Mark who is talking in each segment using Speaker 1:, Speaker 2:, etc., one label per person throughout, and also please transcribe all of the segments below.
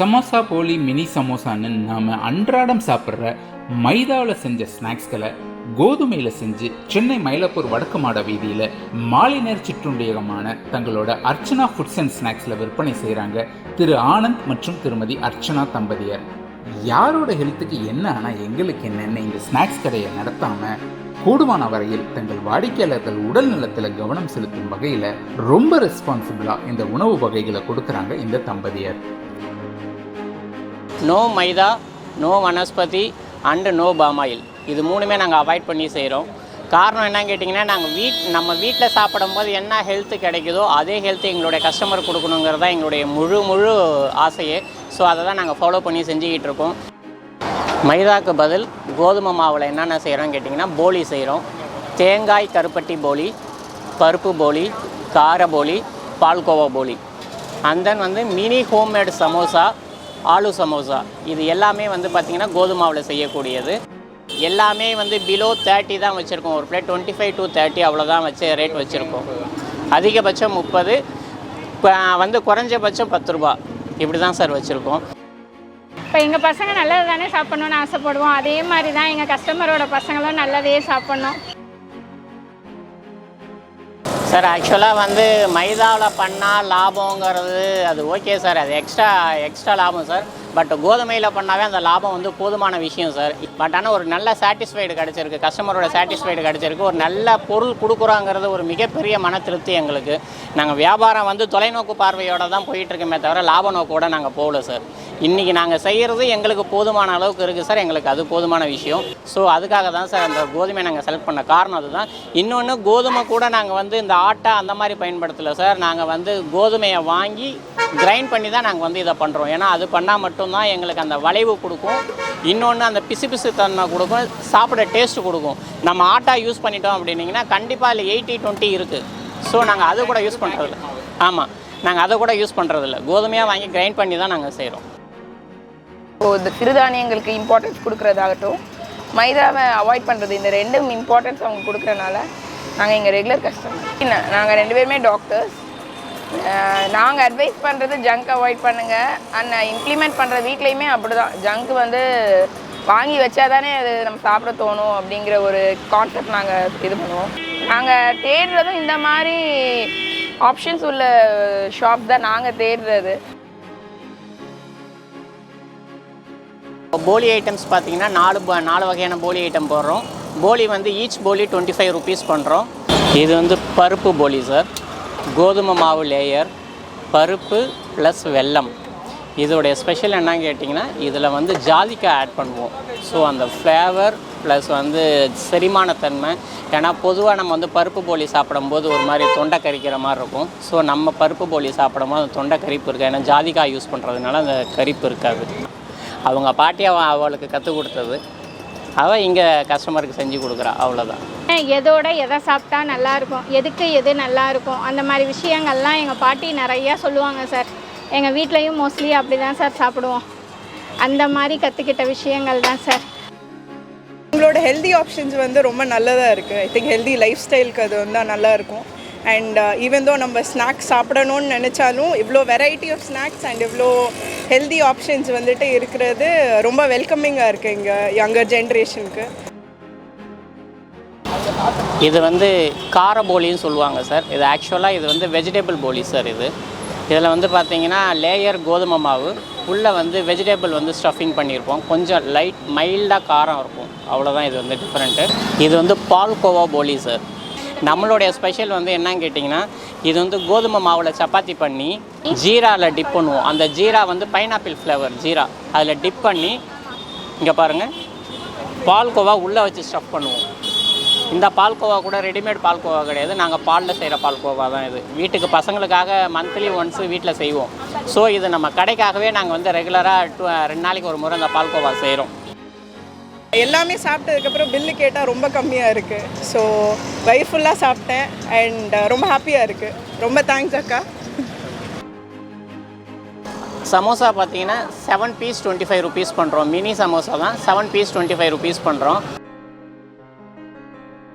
Speaker 1: சமோசா போலி மினி சமோசான்னு நாம் அன்றாடம் சாப்பிட்ற மைதாவில் செஞ்ச ஸ்நாக்ஸ்களை கோதுமையில் செஞ்சு சென்னை மயிலாப்பூர் வடக்கு மாட வீதியில் மாலை நேர சிற்றுண்டியகமான தங்களோட அர்ச்சனா ஃபுட்ஸ் அண்ட் ஸ்நாக்ஸில் விற்பனை செய்கிறாங்க திரு ஆனந்த் மற்றும் திருமதி அர்ச்சனா தம்பதியர். யாரோட ஹெல்த்துக்கு என்ன ஆனால் எங்களுக்கு என்னென்ன இந்த ஸ்நாக்ஸ் கடையை நடத்தாமல் கூடுமான வரையில் தங்கள் வாடிக்கையாளர்கள் உடல் நலத்தில் கவனம் செலுத்தும் வகையில் ரொம்ப ரெஸ்பான்சிபிளாக இந்த உணவு வகைகளை கொடுக்குறாங்க இந்த தம்பதியர்.
Speaker 2: No maida no vanaspati and no palm oil. இது மூணுமே நாங்கள் அவாய்ட் பண்ணி செய்கிறோம் காரணம் என்னன்னு கேட்டிங்கன்னா நாங்கள் வீட் நம்ம வீட்டில் சாப்பிடும் போது என்ன ஹெல்த்து கிடைக்குதோ அதே ஹெல்த்து எங்களுடைய கஸ்டமர் கொடுக்கணுங்கிறது தான் எங்களுடைய முழு முழு ஆசையே. ஸோ அதை தான் நாங்கள் ஃபாலோ பண்ணி செஞ்சுக்கிட்டு இருக்கோம். மைதாக்கு பதில் கோதுமை மாவில் என்னென்ன செய்கிறோம்னு கேட்டிங்கன்னா போலி செய்கிறோம் தேங்காய் கருப்பட்டி போலி பருப்பு போலி கார போலி பால்கோவா போலி. அண்ட் தென் வந்து மினி ஹோம்மேடு சமோசா ஆலு சமோசா. இது எல்லாமே வந்து பார்த்திங்கன்னா கோதுமாவில் செய்யக்கூடியது. எல்லாமே வந்து பிலோ தேர்ட்டி தான் வச்சுருக்கோம். ஒரு plate twenty five to thirty அவ்வளோதான் வச்சு ரேட் வச்சுருக்கோம். அதிகபட்சம் முப்பது. வந்து குறைஞ்சபட்சம் பத்து ரூபா. இப்படி தான் சார் வச்சுருக்கோம்.
Speaker 3: இப்போ எங்கள் பசங்க நல்லது தானே சாப்பிட்ணுன்னு ஆசைப்படுவோம். அதே மாதிரி தான் எங்கள் கஸ்டமரோட பசங்களும் நல்லதே சாப்பிட்ணும்.
Speaker 2: சார் ஆக்சுவலாக வந்து மைதாவில் பண்ணால் லாபங்கிறது அது ஓகே சார். அது எக்ஸ்ட்ரா எக்ஸ்ட்ரா லாபம் சார். பட் கோதுமையில் பண்ணாவே அந்த லாபம் வந்து போதுமான விஷயம் சார். பட் ஆனால் ஒரு நல்ல சாட்டிஸ்ஃபைடு கிடச்சிருக்கு. கஸ்டமரோட சாட்டிஸ்ஃபைடு கிடச்சிருக்கு. ஒரு நல்ல பொருள் கொடுக்குறோங்கிறது ஒரு மிகப்பெரிய மன திருப்தி எங்களுக்கு. நாங்கள் வியாபாரம் வந்து தொலைநோக்கு பார்வையோட தான் போயிட்டுருக்கோமே தவிர லாப நோக்கோடு நாங்கள் போகல சார். இன்றைக்கி நாங்கள் செய்கிறது எங்களுக்கு போதுமான அளவுக்கு இருக்குது சார். எங்களுக்கு அது போதுமான விஷயம். ஸோ அதுக்காக தான் சார் அந்த கோதுமை நாங்கள் செலக்ட் பண்ண காரணம் அதுதான். இன்னொன்று கோதுமை கூட நாங்கள் வந்து இந்த ஆட்டா அந்த மாதிரி பயன்படுத்தலை சார். நாங்கள் வந்து கோதுமையை வாங்கி கிரைண்ட் பண்ணி தான் நாங்கள் வந்து இதை பண்ணுறோம் ஏன்னா அது பண்ணால் மட்டும்தான் எங்களுக்கு அந்த வளைவு கொடுக்கும். இன்னொன்று அந்த பிசு பிசு தன்மை கொடுக்கும். சாப்பிட டேஸ்ட் கொடுக்கும். நம்ம ஆட்டா யூஸ் பண்ணிட்டோம் அப்படின்னீங்கன்னா கண்டிப்பாக அதில் எயிட்டி டுவெண்ட்டி இருக்குது ஸோ நாங்கள் அது கூட யூஸ் பண்ணுறதில்ல ஆமாம் நாங்கள் அதை கூட யூஸ் பண்ணுறதில்ல கோதுமையாக வாங்கி கிரைண்ட் பண்ணி தான் நாங்கள் செய்கிறோம்
Speaker 4: ஸோ இந்த சிறுதானியங்களுக்கு இம்பார்ட்டன்ஸ் கொடுக்குறதாகட்டும் மைதாவை அவாய்ட் பண்ணுறது இந்த ரெண்டும் இம்பார்ட்டன்ஸ் அவங்க கொடுக்குறனால நாங்கள் எங்கள் ரெகுலர் கஸ்டமர் நாங்கள் ரெண்டு பேருமே டாக்டர்ஸ் நாங்கள் அட்வைஸ் பண்ணுறது ஜங்க் அவாய்ட் பண்ணுங்கள் அண்ட் இம்ப்ளிமெண்ட் பண்ணுற வீட்லேயுமே அப்படி தான் ஜங்க் வந்து வாங்கி வச்சா தானே அது நம்ம சாப்பிட தோணும் அப்படிங்கிற ஒரு கான்செப்ட் நாங்கள் இது பண்ணுவோம். நாங்கள் தேடுறதும் இந்த மாதிரி ஆப்ஷன்ஸ் உள்ள ஷாப் தான் நாங்கள் தேடுறது.
Speaker 2: போலி ஐட்டம்ஸ் பார்த்தீங்கன்னா நாலு ப- நாலு வகையான போலி ஐட்டம் போடுறோம். போலி வந்து ஈச் போலி டுவெண்ட்டி ஃபைவ் ருபீஸ் பண்ணுறோம் இது வந்து பருப்பு போலி சார் கோதுமை மாவு லேயர் பருப்பு ப்ளஸ் வெல்லம். இதோடைய ஸ்பெஷல் என்னன்னு கேட்டிங்கன்னா இதில் வந்து ஜாதிக்காய் ஆட் பண்ணுவோம். ஸோ அந்த ஃப்ளேவர் ப்ளஸ் வந்து செரிமானத்தன்மை. ஏன்னா பொதுவாக நம்ம வந்து பருப்பு போலி சாப்பிடும்போது ஒரு மாதிரி தொண்டை கரிக்கிற மாதிரி இருக்கும். ஸோ நம்ம பருப்பு போலி சாப்பிடும்போது அந்த தொண்டை கரிப்பு இருக்காது. ஏன்னா ஜாதிக்காய் யூஸ் பண்ணுறதுனால அந்த கரிப்பு இருக்காது. அவங்க பாட்டி அவ அவளுக்கு கற்றுக் கொடுத்தது. அவள் இங்கே கஸ்டமருக்கு செஞ்சு கொடுக்குறா அவ்வளோதான்
Speaker 3: எதோட எதை சாப்பிட்டா நல்லா இருக்கும் எதுக்கு எது நல்லா இருக்கும் அந்த மாதிரி விஷயங்கள்லாம் எங்கள் பாட்டி நிறையா சொல்லுவாங்க சார். எங்கள் வீட்லேயும் மோஸ்ட்லி அப்படி தான் சார் சாப்பிடுவோம். அந்த மாதிரி கற்றுக்கிட்ட விஷயங்கள் தான் சார்.
Speaker 5: உங்களோட ஹெல்தி ஆப்ஷன்ஸ் வந்து ரொம்ப நல்லதாக இருக்குது ஐ திங்க் ஹெல்தி லைஃப் ஸ்டைலுக்கு அது வந்து நல்லா இருக்கும். அண்ட் ஈவன் தோ நம்ம ஸ்நாக்ஸ் சாப்பிடணும்னு நினச்சாலும் இவ்வளோ வெரைட்டி ஆஃப் ஸ்நாக்ஸ் அண்ட் இவ்வளோ ஹெல்தி ஆப்ஷன்ஸ் வந்துட்டு இருக்கிறது ரொம்ப வெல்கமிங்காக இருக்குது இங்கே யங்கர் ஜென்ரேஷனுக்கு
Speaker 2: இது வந்து கார போலின்னு சொல்லுவாங்க சார். இது ஆக்சுவலாக இது வந்து வெஜிடபிள் போலி சார் இது. இதில் வந்து பார்த்தீங்கன்னா லேயர் கோதுமை மாவு உள்ளே வந்து வெஜிடபிள் வந்து ஸ்டஃபிங் பண்ணியிருப்போம் கொஞ்சம் லைட் மைல்டாக காரம் இருக்கும். அவ்வளோதான் இது வந்து டிஃப்ரெண்ட்டு இது வந்து பால்கோவா போலி சார். நம்மளுடைய ஸ்பெஷல் வந்து என்னன்னு கேட்டிங்கன்னா இது வந்து கோதுமை மாவில் சப்பாத்தி பண்ணி ஜீராவில் டிப் பண்ணுவோம். அந்த ஜீரா வந்து பைனாப்பிள் ஃப்ளேவர் ஜீரா. அதில் டிப் பண்ணி இங்கே பாருங்கள் பால்கோவா உள்ளே வச்சு ஸ்டஃப் பண்ணுவோம். இந்த பால்கோவா கூட ரெடிமேட் பால்கோவா கிடையாது. நாங்கள் பாலில் செய்கிற பால்கோவா தான் இது. வீட்டுக்கு பசங்களுக்காக மந்த்லி ஒன்ஸ் வீட்டில் செய்வோம். ஸோ இது நம்ம கடைக்காகவே நாங்கள் வந்து ரெகுலராக டூ ரெண்டு நாளைக்கு ஒரு முறை அந்த பால்கோவா செய்கிறோம்
Speaker 5: எல்லாமே சாப்பிட்டதுக்கப்புறம் பில்லு கேட்டால் ரொம்ப கம்மியாக இருக்குது ஸோ வயிறு ஃபுல்லாக சாப்பிட்டேன். அண்ட் ரொம்ப ஹாப்பியாக இருக்குது ரொம்ப தேங்க்ஸ் அக்கா.
Speaker 2: சமோசா பார்த்தீங்கன்னா seven piece twenty five rupees பண்ணுறோம் மினி சமோசா தான். Seven piece twenty five rupees பண்ணுறோம்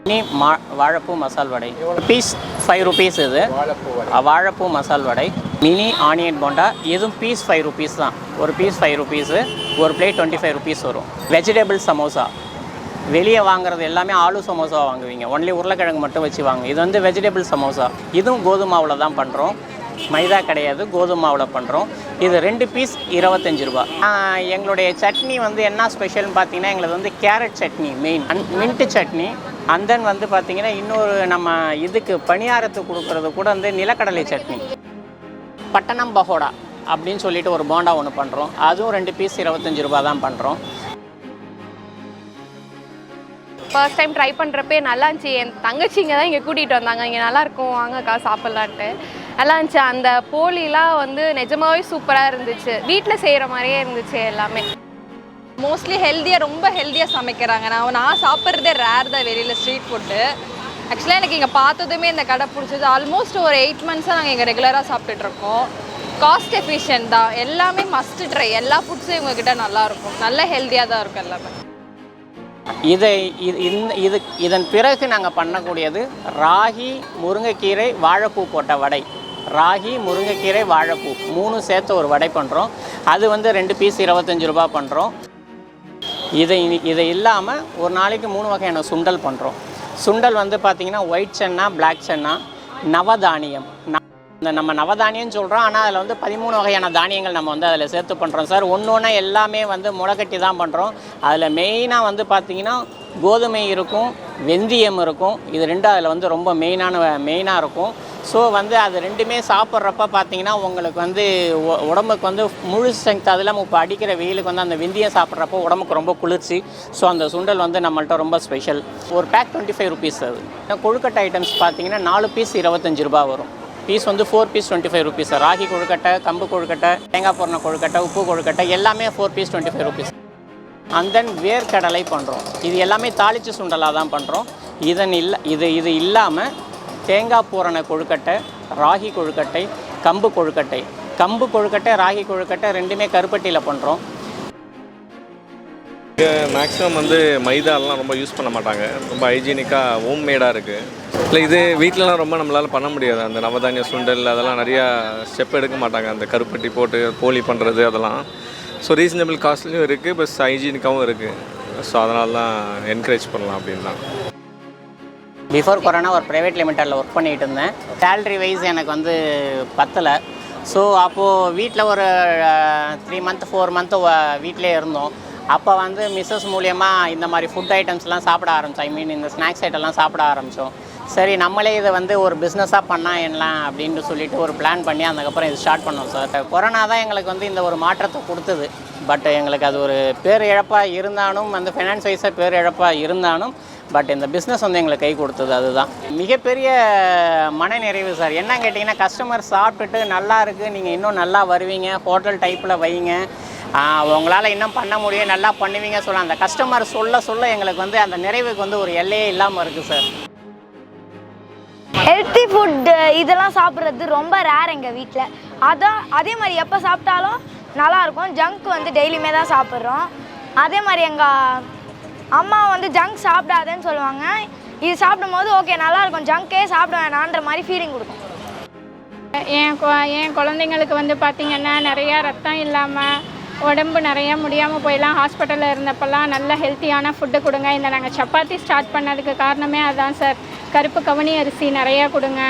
Speaker 2: இனி மா வாழைப்பூ மசால் வடை. பீஸ் ஃபைவ் ருபீஸ் இது. வாழைப்பூ மசால் வடை. மினி ஆனியன் போண்டா இதுவும் பீஸ் ஃபைவ் ருபீஸ் தான். ஒரு பீஸ் ஃபைவ் ருபீஸு ஒரு பிளேட் டுவெண்ட்டி ஃபைவ் ருபீஸ் வரும். வெஜிடபிள் சமோசா வெளியே வாங்குறது எல்லாமே ஆலு சமோசா வாங்குவீங்க. ஒன்லி உருளைக்கிழங்கு மட்டும் வச்சு வாங்க. இது வந்து வெஜிடபிள் சமோசா இதுவும் கோதுமை மாவில் தான் பண்ணுறோம் மைதா கிடையாது கோதுமை மாவில் பண்ணுறோம் இது ரெண்டு பீஸ் இருபத்தஞ்சி ரூபா. எங்களுடைய சட்னி வந்து என்ன ஸ்பெஷல்னு பார்த்தீங்கன்னா எங்களுக்கு வந்து carrot chutney main mint chutney. And then வந்து பார்த்தீங்கன்னா இன்னொரு நம்ம இதுக்கு பணியாரத்துக்கு கொடுக்குறது கூட வந்து நிலக்கடலை சட்னி. பட்டணம் பகோடா அப்படின்னு சொல்லிட்டு ஒரு போண்டா ஒன்று பண்ணுறோம் அதுவும் ரெண்டு பீஸ் இருபத்தஞ்சி ரூபா தான் பண்ணுறோம்
Speaker 6: ஃபர்ஸ்ட் டைம் ட்ரை பண்ணுறப்பே நல்லா இருந்துச்சு. என் தங்கச்சிங்க தான் இங்கே கூட்டிகிட்டு வந்தாங்க. இங்கே நல்லாயிருக்கும் வாங்கக்கா சாப்பிட்லான்ட்டு. நல்லா இருந்துச்சு. அந்த போலிலாம் வந்து நிஜமாகவே சூப்பராக இருந்துச்சு. வீட்டில் செய்கிற மாதிரியே இருந்துச்சு எல்லாமே.
Speaker 7: மோஸ்ட்லி ஹெல்த்தியாக ரொம்ப ஹெல்த்தியாக சமைக்கிறாங்க. நான் நான் சாப்பிட்றதே ரேர் தான் வெளியில் ஸ்ட்ரீட் ஃபுட்டு ஆக்சுவலாக எனக்கு இங்கே பார்த்ததுமே இந்த கடை பிடிச்சது. ஆல்மோஸ்ட் ஒரு எயிட் மந்த்ஸாக நாங்கள் இங்கே ரெகுலராக சாப்பிட்டுட்ருக்கோம் காஸ்ட் எஃபிஷியன்ட் தான். எல்லாமே மஸ்ட் ட்ரை எல்லா ஃபுட்ஸும் இவங்கக்கிட்ட நல்லாயிருக்கும் நல்ல ஹெல்த்தியாக தான் இருக்கும் எல்லாமே.
Speaker 2: இதை இது இந்த இது இதன் பிறகு நாங்கள் பண்ணக்கூடியது ராகி முருங்கைக்கீரை வாழைப்பூ போட்ட வடை. ராகி முருங்கைக்கீரை வாழைப்பூ. மூணு சேர்த்து ஒரு வடை பண்ணுறோம் அது வந்து ரெண்டு பீஸ் இருபத்தஞ்சி ரூபா பண்ணுறோம் இதை இதை இல்லாமல் ஒரு நாளைக்கு மூணு வகையான சுண்டல் பண்ணுறோம் சுண்டல் வந்து பார்த்திங்கன்னா ஒயிட் சென்னா பிளாக் சென்னா நவதானியம். இந்த நம்ம நவதானியம் சொல்கிறோம் ஆனால் அதில் வந்து பதிமூணு வகையான தானியங்கள் நம்ம வந்து அதில் சேர்த்து பண்ணுறோம் சார். ஒன்று ஒன்றா எல்லாமே வந்து முளைக்கட்டி தான் பண்ணுறோம் அதில் மெயினாக வந்து பார்த்திங்கன்னா கோதுமை இருக்கும் வெந்தயம் இருக்கும். இது ரெண்டும் அதில் வந்து ரொம்ப மெயினான மெயினாக இருக்கும். ஸோ வந்து அது ரெண்டுமே சாப்பிட்றப்ப பார்த்தீங்கன்னா உங்களுக்கு வந்து உடம்புக்கு வந்து முழு ஸ்ட்ரென்த் அது இல்லாமல் இப்போ அடிக்கிற வெயிலுக்கு வந்து அந்த விந்தியை சாப்பிட்றப்போ உடம்புக்கு ரொம்ப குளிர்ச்சி. ஸோ அந்த சுண்டல் வந்து நம்மள்ட்ட ரொம்ப ஸ்பெஷல் ஒரு பேக் டுவெண்ட்டி ஃபைவ் ருபீஸ் அது கொழுக்கட்டை ஐட்டம்ஸ் பார்த்தீங்கன்னா நாலு பீஸ் இருபத்தஞ்சு ரூபா வரும். பீஸ் வந்து four piece twenty five rupees ragi kozhukattai கம்பு கொழுக்கட்டை தேங்காய் பூர்ண கொழுக்கட்டை உப்பு கொழுக்கட்டை எல்லாமே four piece twenty five rupees and then வேர்க்கடலை பண்ணுறோம் இது எல்லாமே தாளிச்சு சுண்டலாக தான் பண்ணுறோம் இதன் இல்லை இது இது இல்லாமல் தேங்காய் பூரண கொழுக்கட்டை ராகி கொழுக்கட்டை கம்பு கொழுக்கட்டை. கம்பு கொழுக்கட்டை ராகி கொழுக்கட்டை ரெண்டுமே கருப்பட்டியில் பண்ணுறோம்
Speaker 8: மேக்ஸிமம் வந்து மைதாலாம் ரொம்ப யூஸ் பண்ண மாட்டாங்க. ரொம்ப ஹைஜீனிக்காக ஹோம் மேடாக இருக்குது இல்லை இது வீட்டிலலாம் ரொம்ப நம்மளால் பண்ண முடியாது. அந்த நவதானிய சுண்டல் அதெல்லாம் நிறையா ஸ்டெப் எடுக்க மாட்டாங்க. அந்த கருப்பட்டி போட்டு போலி பண்ணுறது அதெல்லாம். ஸோ ரீசனபிள் காஸ்ட்லேயும் இருக்குது ப்ளஸ் ஹைஜீனிக்காகவும் இருக்குது ஸோ அதனால தான் என்கரேஜ் பண்ணலாம் அப்படின்னா
Speaker 2: பிஃபோர் கொரோனா ஒரு ப்ரைவேட் லிமிட்டடில் ஒர்க் பண்ணிகிட்டு இருந்தேன். சேல்ரி வைஸ் எனக்கு வந்து பத்தலை. ஸோ அப்போது வீட்டில் ஒரு த்ரீ மந்த் ஃபோர் மந்த்து வீட்டிலே இருந்தோம். அப்போ வந்து மிஸ்ஸஸ் மூலியமாக இந்த மாதிரி ஃபுட் ஐட்டம்ஸ்லாம் சாப்பிட ஆரம்பித்தோம் ஐ மீன் இந்த ஸ்நாக்ஸ் ஐட்டம்லாம் சாப்பிட ஆரம்பித்தோம் சரி நம்மளே இதை வந்து ஒரு பிஸ்னஸாக பண்ணால் என்ன அப்படின்ட்டு சொல்லிட்டு ஒரு பிளான் பண்ணி அதுக்கப்புறம் இது ஸ்டார்ட் பண்ணோம் சார் கொரோனா தான் எங்களுக்கு வந்து இந்த ஒரு மாற்றத்தை கொடுத்தது. பட் எங்களுக்கு அது ஒரு பேர் இழப்பாக இருந்தாலும் வந்து ஃபினான்ஸ் வைஸாக பேர் இழப்பாக இருந்தாலும் பட் இந்த பிஸ்னஸ் வந்து எங்களுக்கு கை கொடுத்தது அதுதான். மிகப்பெரிய மனநிறைவு சார். என்ன கேட்டிங்கன்னா கஸ்டமர் சாப்பிட்டுட்டு நல்லா இருக்குது நீங்கள் இன்னும் நல்லா வருவீங்க. ஹோட்டல் டைப்பில் வைங்க. உங்களால் இன்னும் பண்ண முடியும். நல்லா பண்ணுவீங்க சொல்ல அந்த கஸ்டமர் சொல்ல சொல்ல எங்களுக்கு வந்து அந்த நிறைவுக்கு வந்து ஒரு எல்லையே இல்லாமல் இருக்குது சார்.
Speaker 9: ஹெல்த்தி ஃபுட் இதெல்லாம் சாப்பிட்றது ரொம்ப ரேர் எங்கள் வீட்டில் அதான் அதே மாதிரி எப்போ சாப்பிட்டாலும் நல்லாயிருக்கும் ஜங்க் வந்து டெய்லியுமே தான் சாப்பிட்றோம். அதே மாதிரி எங்கள் அம்மா வந்து ஜங்க் சாப்பிடாதேன்னு சொல்லுவாங்க. இது சாப்பிடும்போது ஓகே நல்லாயிருக்கும். ஜங்கே சாப்பிட வேணான்ற மாதிரி ஃபீலிங் கொடுக்கும்.
Speaker 3: என் என் குழந்தைங்களுக்கு வந்து பார்த்திங்கன்னா நிறையா ரத்தம் இல்லாமல் உடம்பு நிறைய முடியாமல் போயெல்லாம் ஹாஸ்பிட்டலில் இருந்தப்பெல்லாம் நல்ல ஹெல்த்தியான ஃபுட்டு கொடுங்க. இந்த நாங்கள் சப்பாத்தி ஸ்டார்ட் பண்ணதுக்கு காரணமே அதுதான் சார் கருப்பு கவனி அரிசி நிறையா கொடுங்க.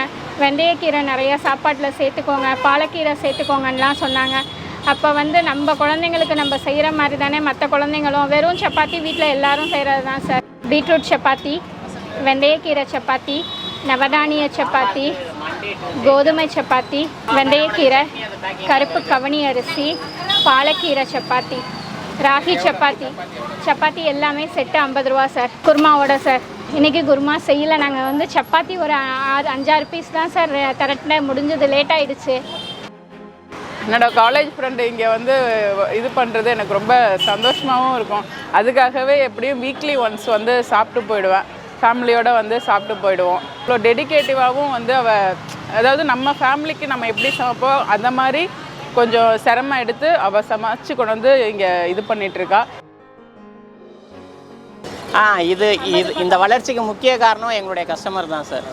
Speaker 3: வெந்தயக்கீரை நிறையா சாப்பாட்டில் சேர்த்துக்கோங்க. பாலக்கீரை சேர்த்துக்கோங்கன்னுலாம் சொன்னாங்க. அப்போ வந்து நம்ம குழந்தைங்களுக்கு நம்ம செய்கிற மாதிரி தானே மற்ற குழந்தைங்களும் வெறும் சப்பாத்தி வீட்டில் எல்லாரும் செய்கிறது தான் சார். பீட்ரூட் சப்பாத்தி வெந்தயக்கீரை சப்பாத்தி நவதானிய சப்பாத்தி கோதுமை சப்பாத்தி வெந்தயக்கீரை கருப்பு கவனி அரிசி பாலக்கீரை சப்பாத்தி ராகி சப்பாத்தி. சப்பாத்தி எல்லாமே செட்டு ஐம்பது ரூபா சார். குருமாவோட சார். இன்றைக்கி குருமா செய்யலை. நாங்கள் வந்து சப்பாத்தி ஒரு ஆறு அஞ்சாறு பீஸ் தான் சார். திரட்டின முடிஞ்சது லேட் ஆயிடுச்சு.
Speaker 10: என்னோட காலேஜ் ஃப்ரெண்டு இங்கே வந்து இது பண்ணுறது எனக்கு ரொம்ப சந்தோஷமாகவும் இருக்கும். அதுக்காகவே எப்படியும் வீக்லி ஒன்ஸ் வந்து சாப்பிட்டு போயிடுவேன். ஃபேமிலியோடு வந்து சாப்பிட்டு போயிடுவோம். இவ்வளோ டெடிக்கேட்டிவாகவும் வந்து அவள் அதாவது நம்ம ஃபேமிலிக்கு நம்ம எப்படி சமைப்போம் அந்த மாதிரி கொஞ்சம் சிரமம் எடுத்து அவள் சமைச்சு கொண்டு வந்து இங்கே இது பண்ணிகிட்ருக்கா
Speaker 2: ஆ இது இது இந்த வளர்ச்சிக்கு முக்கிய காரணம் எங்களுடைய கஸ்டமர் தான் சார்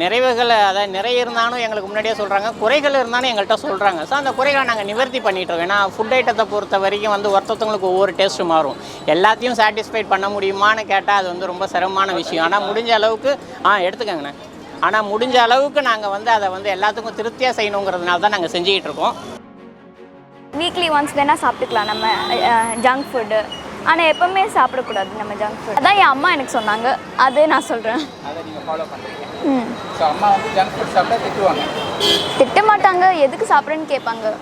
Speaker 2: நிறைவுகள் அதாவது நிறைய இருந்தாலும் எங்களுக்கு முன்னாடியே சொல்கிறாங்க குறைகள் இருந்தாலும் எங்கள்கிட்ட சொல்கிறாங்க ஸோ அந்த குறைகளை நாங்கள் நிவர்த்தி பண்ணிட்டு இருக்கோம் ஏன்னா ஃபுட் ஐட்டத்தை பொறுத்த வரைக்கும் வந்து ஒருத்தவங்களுக்கு ஒவ்வொரு டேஸ்ட்டு மாறும். எல்லாத்தையும் சாட்டிஸ்ஃபைட் பண்ண முடியுமான்னு கேட்டால் அது வந்து ரொம்ப சிரமமான விஷயம். ஆனால் முடிஞ்ச அளவுக்கு ஆ எடுத்துக்கங்கண்ணே. ஆனால் முடிஞ்ச அளவுக்கு நாங்கள் வந்து அதை வந்து எல்லாத்துக்கும் திருப்தியாக செய்யணுங்கிறதுனால தான் நாங்கள் செஞ்சுக்கிட்டு இருக்கோம்.
Speaker 11: வீக்லி ஒன்ஸ் வேணால் சாப்பிட்டுக்கலாம் நம்ம ஜங்க் ஃபுட்டு ஆனால் எப்போவுமே சாப்பிடக்கூடாது நம்ம ஜங்க் ஃபுட் அதான் என் அம்மா எனக்கு சொன்னாங்க. அதே நான் சொல்கிறேன்
Speaker 1: அதை நீங்கள் ஃபாலோ பண்ணுறீங்க ஸோ அம்மா வந்து ஜங்க் ஃபுட் சாப்பிட்டா திட்டுவாங்க.
Speaker 11: திட்ட மாட்டாங்க எதுக்கு சாப்பிட்றேன்னு கேட்பாங்க.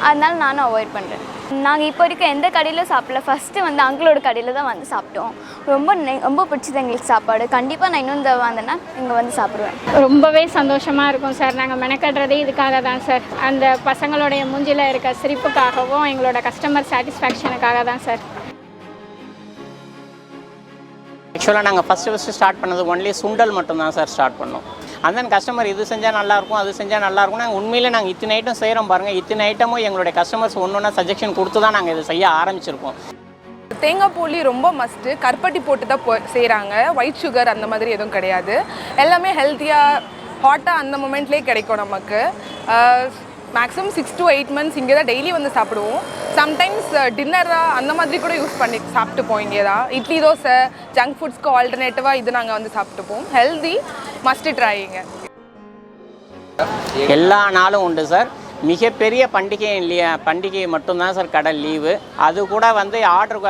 Speaker 11: அதனால நானும் அவாய்ட் பண்ணுறேன் நாங்கள் இப்போ வரைக்கும் எந்த கடையிலும் சாப்பிடல. ஃபஸ்ட்டு வந்து அங்கிளோட கடையில் தான் வந்து சாப்பிட்டோம். ரொம்ப நெ- ரொம்ப பிடிச்சது எங்களுக்கு சாப்பாடு. கண்டிப்பாக நான் இன்னும் வந்தேன்னா இங்கே வந்து சாப்பிடுவேன்.
Speaker 3: ரொம்பவே சந்தோஷமாக இருக்கும் சார். நாங்கள் மெனக்கட்டுறதே இதுக்காக தான் சார். அந்த பசங்களுடைய மூஞ்சில இருக்க சிரிப்புக்காகவும் எங்களோட கஸ்டமர் சாட்டிஸ்ஃபேக்ஷனுக்காக தான் சார்.
Speaker 2: ஆக்சுவலாக நாங்கள் ஃபஸ்ட்டு ஃபஸ்ட்டு ஸ்டார்ட் பண்ணது ஒன்லி சுண்டல் மட்டும்தான் சார் ஸ்டார்ட் பண்ணோம். அந்த தென் கஸ்டமர் இது செஞ்சால் நல்லாயிருக்கும் அது செஞ்சால் நல்லாயிருக்கும் நாங்கள் உண்மையில் நாங்கள் இத்தனை ஐட்டம் செய்கிறோம் பாருங்கள் இத்தனை ஐட்டமும் எங்களுடைய கஸ்டமர்ஸ் ஒன்று ஒன்றா சஜஷன் கொடுத்து தான் நாங்கள் இதை செய்ய ஆரம்பிச்சிருக்கோம்.
Speaker 12: தேங்காய் போலி ரொம்ப மஸ்ட்டு கருப்பட்டி போட்டு தான் போ செய்கிறாங்க ஒயிட் சுகர் அந்த மாதிரி எதுவும் கிடையாது. எல்லாமே ஹெல்த்தியாக ஹாட்டாக அந்த மொமெண்ட்லேயே கிடைக்கும் நமக்கு. Maximum six to eight months இங்கே தான் டெய்லி வந்து சாப்பிடுவோம். சம்டைம்ஸ் டின்னராக uh, அந்த மாதிரி கூட யூஸ் பண்ணி சாப்பிட்டுப்போம் இங்கே தான். இட்லி தோசை ஜங்க் ஃபுட்ஸ்க்கு ஆல்டர்னேட்டிவாக இது நாங்கள் வந்து சாப்பிட்டுப்போம். ஹெல்தி மஸ்ட் ட்ரைங்க
Speaker 2: எல்லா நாளும் உண்டு சார் மிகப்பெரிய பண்டிகை இல்லையா? பண்டிகை மட்டும்தான் சார் கடை லீவு அது கூட வந்து ஆர்டர்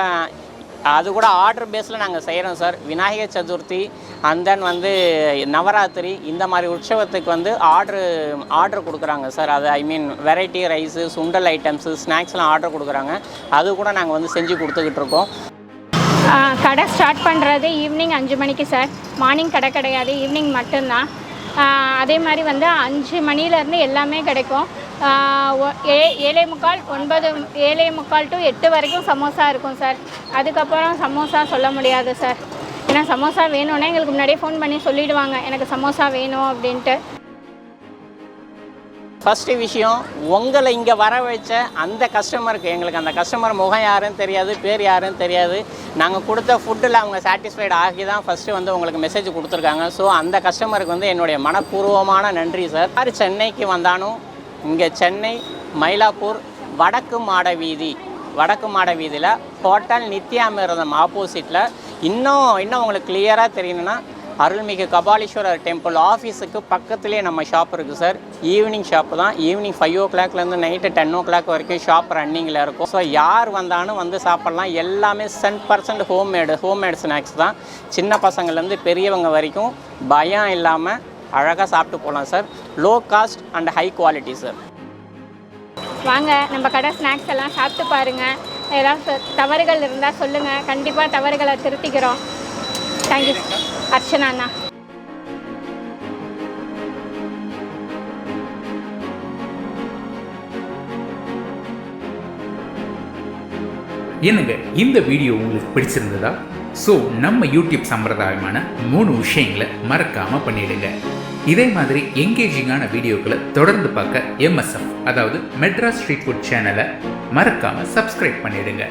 Speaker 2: அது கூட ஆர்டர் பேஸில் நாங்கள் செய்கிறோம் sir Vinayagar Chathurthi and then வந்து நவராத்திரி இந்த மாதிரி உற்சவத்துக்கு வந்து ஆர்டர் ஆர்டர் கொடுக்குறாங்க சார் அது I mean variety rice sundal items ஸ்நாக்ஸ்லாம் ஆர்டர் கொடுக்குறாங்க. அது கூட நாங்கள் வந்து செஞ்சு கொடுத்துக்கிட்டு இருக்கோம்.
Speaker 3: கடை ஸ்டார்ட் பண்ணுறது ஈவினிங் அஞ்சு மணிக்கு சார் மார்னிங் கடை கிடையாது ஈவினிங் மட்டும்தான். அதே மாதிரி வந்து அஞ்சு மணிலேருந்து எல்லாமே கிடைக்கும். ஏ ஏழை முக்கால் ஒன்பது ஏழை முக்கால் டு எட்டு வரைக்கும் சமோசா இருக்கும் சார் அதுக்கப்புறம் சமோசா சொல்ல முடியாது சார் ஏன்னா சமோசா வேணும்னா எங்களுக்கு முன்னாடியே ஃபோன் பண்ணி சொல்லிவிடுவாங்க எனக்கு சமோசா வேணும் அப்படின்ட்டு.
Speaker 2: ஃபஸ்ட்டு விஷயம் உங்களை இங்கே வர வச்ச அந்த கஸ்டமருக்கு எங்களுக்கு அந்த கஸ்டமர் முகம் யாருன்னு தெரியாது பேர் யாருன்னு தெரியாது. நாங்கள் கொடுத்த ஃபுட்டில் அவங்க சாட்டிஸ்ஃபைடு ஆகி தான் ஃபஸ்ட்டு வந்து உங்களுக்கு மெசேஜ் கொடுத்துருக்காங்க. ஸோ அந்த கஸ்டமருக்கு வந்து என்னுடைய மனப்பூர்வமான நன்றி சார் யார் சென்னைக்கு வந்தாலும் இங்கே சென்னை மயிலாப்பூர் வடக்கு மாட வீதி. வடக்கு மாட வீதியில் ஹோட்டல் நித்யாமிரதம் ஆப்போசிட்டில் இன்னும் இன்னும் உங்களுக்கு கிளியராக தெரியணும்னா அருள்மிகு கபாலீஸ்வரர் டெம்பிள் ஆஃபீஸுக்கு பக்கத்துலேயே நம்ம ஷாப் இருக்குது சார் ஈவினிங் ஷாப்பு தான். ஈவினிங் ஃபைவ் ஓ கிளாக்லேருந்து நைட்டு டென் ஓ கிளாக் வரைக்கும் ஷாப் ரன்னிங்கில் இருக்கும். ஸோ யார் வந்தாலும் வந்து சாப்பிட்லாம். எல்லாமே cent percent homemade homemade snacks தான். சின்ன பசங்கள்லேருந்து பெரியவங்க வரைக்கும் பயம் இல்லாமல் அழகாக சாப்பிட்டு போகலாம் sir low cost and high quality sir
Speaker 3: வாங்க நம்ம கடை ஸ்நாக்ஸ் எல்லாம் சாப்பிட்டு பாருங்கள் ஏதாவது தவறுகள் இருந்தால் சொல்லுங்கள் கண்டிப்பாக தவறுகளை திருத்திக்கிறோம். தேங்க்யூ அர்ச்சனா அண்ணா.
Speaker 1: என்னங்க இந்த வீடியோ உங்களுக்கு பிடிச்சிருந்ததா? ஸோ நம்ம யூடியூப் சம்பிரதாயமான மூணு விஷயங்களை மறக்காம பண்ணிடுங்க. இதே மாதிரி எங்கேஜிங்கான வீடியோக்களை தொடர்ந்து பார்க்க எம்எஸ்எஃப் அதாவது மெட்ராஸ் ஸ்ட்ரீட் ஃபுட் சேனலை மறக்காம சப்ஸ்கிரைப் பண்ணிடுங்க.